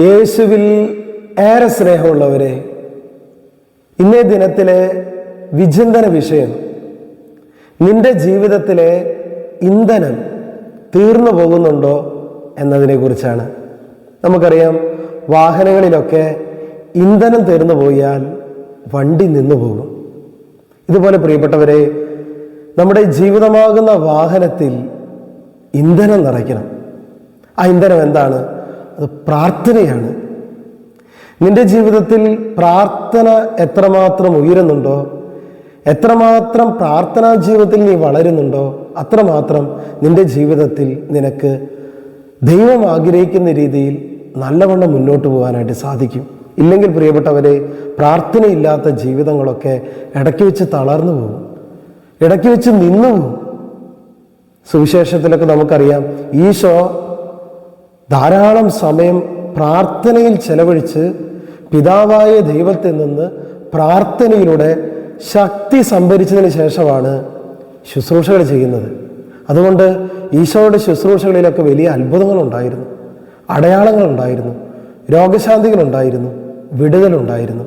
യേശുവിൽ ഏറെ സ്നേഹമുള്ളവരെ ഇന്നേ ദിനത്തിലെ വിചിന്തന വിഷയം നിന്റെ ജീവിതത്തിലെ ഇന്ധനം തീർന്നു പോകുന്നുണ്ടോ എന്നതിനെ കുറിച്ചാണ് നമുക്കറിയാം വാഹനങ്ങളിലൊക്കെ ഇന്ധനം തീർന്നു പോയാൽ വണ്ടി നിന്നു പോകും. ഇതുപോലെ പ്രിയപ്പെട്ടവരെ നമ്മുടെ ജീവിതമാകുന്ന വാഹനത്തിൽ ഇന്ധനം നിറയ്ക്കണം. ആ ഇന്ധനം എന്താണ്? അത് പ്രാർത്ഥനയാണ്. നിന്റെ ജീവിതത്തിൽ പ്രാർത്ഥന എത്രമാത്രം ഉയരുന്നുണ്ടോ എത്രമാത്രം പ്രാർത്ഥനാ ജീവിതത്തിൽ നീ വളരുന്നുണ്ടോ അത്രമാത്രം നിന്റെ ജീവിതത്തിൽ നിനക്ക് ദൈവം ആഗ്രഹിക്കുന്ന രീതിയിൽ നല്ലവണ്ണം മുന്നോട്ട് പോകാനായിട്ട് സാധിക്കും. ഇല്ലെങ്കിൽ പ്രിയപ്പെട്ടവരെ പ്രാർത്ഥനയില്ലാത്ത ജീവിതങ്ങളൊക്കെ ഇടയ്ക്ക് വെച്ച് തളർന്നു പോകും. ഇടയ്ക്ക് വെച്ച് നിന്നു പോകും. സുവിശേഷത്തിലൊക്കെ നമുക്കറിയാം ഈശോ ധാരാളം സമയം പ്രാർത്ഥനയിൽ ചെലവഴിച്ച് പിതാവായ ദൈവത്തിൽ നിന്ന് പ്രാർത്ഥനയിലൂടെ ശക്തി സംഭരിച്ചതിന് ശേഷമാണ് ശുശ്രൂഷകൾ ചെയ്യുന്നത്. അതുകൊണ്ട് ഈശോയുടെ ശുശ്രൂഷകളിലൊക്കെ വലിയ അത്ഭുതങ്ങളുണ്ടായിരുന്നു. അടയാളങ്ങളുണ്ടായിരുന്നു. രോഗശാന്തികളുണ്ടായിരുന്നു. വിടുതലുണ്ടായിരുന്നു.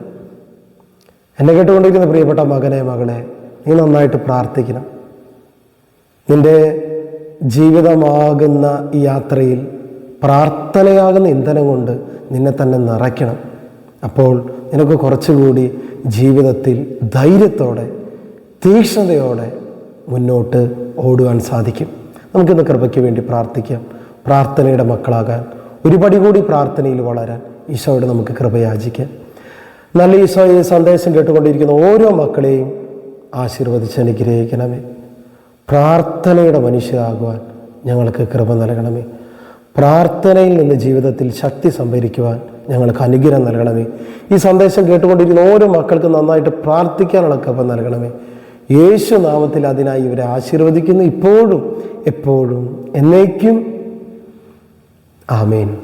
എന്നെ കേട്ടുകൊണ്ടിരിക്കുന്ന പ്രിയപ്പെട്ട മകനെ മകളെ നീ നന്നായിട്ട് പ്രാർത്ഥിക്കണം. നിന്റെ ജീവിതമാകുന്ന ഈ യാത്രയിൽ പ്രാർത്ഥനയാകുന്ന ഇന്ധനം കൊണ്ട് നിന്നെ തന്നെ നിറയ്ക്കണം. അപ്പോൾ നിനക്ക് കുറച്ചുകൂടി ജീവിതത്തിൽ ധൈര്യത്തോടെ തീക്ഷ്ണതയോടെ മുന്നോട്ട് ഓടുവാൻ സാധിക്കും. നമുക്കിന്ന് കൃപയ്ക്ക് വേണ്ടി പ്രാർത്ഥിക്കാം. പ്രാർത്ഥനയുടെ മക്കളാകാൻ ഒരുപടി കൂടി പ്രാർത്ഥനയിൽ വളരാൻ ഈശോയുടെ നമുക്ക് കൃപയാചിക്കാം. നല്ല ഈശോ ഈ സന്ദേശം കേട്ടുകൊണ്ടിരിക്കുന്ന ഓരോ മക്കളെയും ആശീർവദിച്ച് അനുഗ്രഹിക്കണമേ. പ്രാർത്ഥനയുടെ മനുഷ്യരാകുവാൻ ഞങ്ങൾക്ക് കൃപ നൽകണമേ. പ്രാർത്ഥനയിൽ നിന്ന് ജീവിതത്തിൽ ശക്തി സംഭരിക്കുവാൻ ഞങ്ങൾക്ക് അനുഗ്രഹം നൽകണമേ. ഈ സന്ദേശം കേട്ടുകൊണ്ടിരിക്കുന്ന ഓരോ മക്കൾക്ക് നന്നായിട്ട് പ്രാർത്ഥിക്കാനുള്ള കപ്പം നൽകണമേ. യേശു നാമത്തിൽ അതിനായി ഇവരെ ആശീർവദിക്കുന്നു. ഇപ്പോഴും എപ്പോഴും എന്നേക്കും. ആമേൻ.